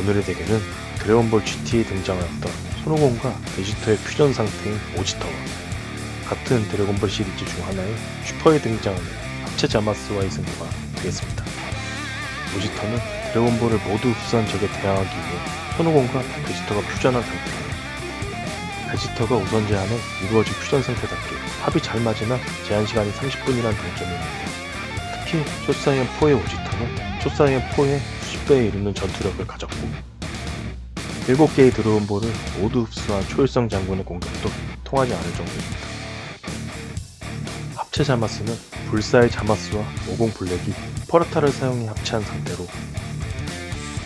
오늘의 대결은 드래곤볼 GT에 등장하였던 손오공과 베지터의 퓨전 상태인 오지터와 같은 드래곤볼 시리즈 중 하나인 슈퍼에 등장하는 합체 자마스와의 승부가 되겠습니다. 오지터는 드래곤볼을 모두 흡수한 적에 대항하기 위해 손오공과 베지터가 퓨전한 상태입니다. 베지터가 우선 제한에 이루어진 퓨전 상태답게 합이 잘 맞으나 제한 시간이 30분이라는 장점이 있는데 특히 쇼사이언 4의 오지터는 쇼사이언 4의 배에 이르는 전투력을 가졌고 7개의 들어온 볼을 모두 흡수한 초일성 장군의 공격도 통하지 않을 정도입니다. 합체 자마스는 불사의 자마스와 오공 블랙이 퍼르타를 사용해 합체한 상태로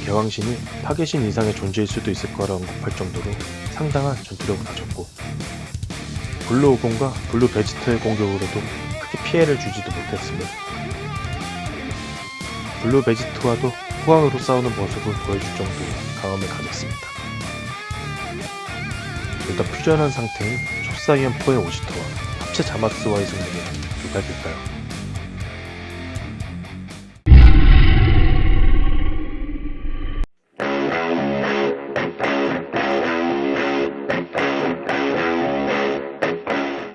개왕신이 파괴신 이상의 존재일 수도 있을 거라 언급할 정도로 상당한 전투력을 가졌고 블루 오공과 블루 베지터의 공격으로도 크게 피해를 주지도 못했으며 블루 베지터와도 후왕으로 싸우는 모습을 보여줄 정도의 강함을 가졌습니다. 둘다 퓨전한 상태인 촉사이언 4의 오지터와 합체 자마스와의 승부는 누가 될까요?